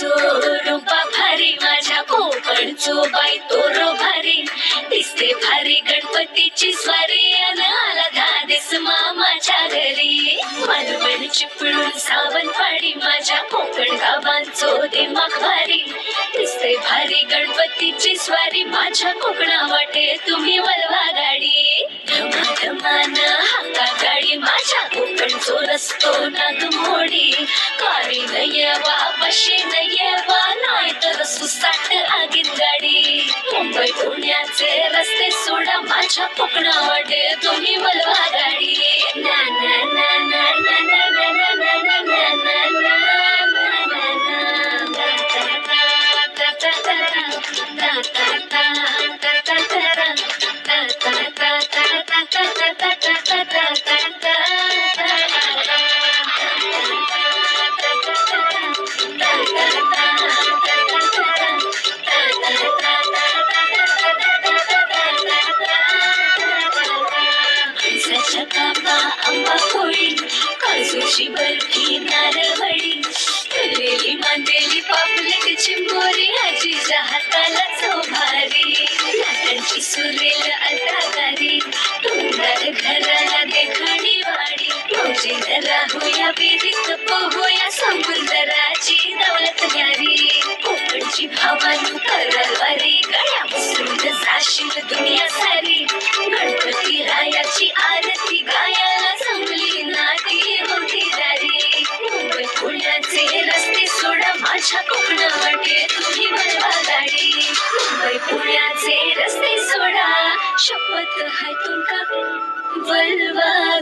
कोकणचो रूपा भारी माझ्या कोकणचो बाई तोरो भारी दिसते भारी गणपतीची स्वारी अन आला धादिस मामाच्या घरी. मालवण चिपळून सावनवाडी माझ्या कोकण गावांचो दिमाग भारी. दिसते भारी गणपतीची स्वारी माझ्या कोकणा वाटे तुम्ही वलवारी कोकणचो रस्तो नाग मोडी कारी नयवा पशी नयवा नाही तर सुसाट आगीत गाडी मुंबई पुण्याचे रस्ते सोडा माझ्या कोकणा वाटे तुम्ही वलवा गाडी काजूची बर्फी नारळवडी तळलेली मांदेली पापलेट चिंबोरी. आजीच्या हाताला चौभारी. लाटांची सुरेल अलकाकारी टोंडार घराला देखाणी वाडी. मौजे राहूया बेरीत पोहूया समुद्राची दौलत घ्यारी कोकणची भावानू करवारी गळ्या बसून जाशील दुनिया माझ्या कोकणा वाटे तुम्ही बनवा गाडी. मुंबई पुण्याचे रस्ते सोडा. शपथ हाय तुमका. वळवा